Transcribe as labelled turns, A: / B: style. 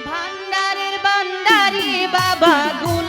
A: ভান্ডারের বান্দারি বাবা গুণ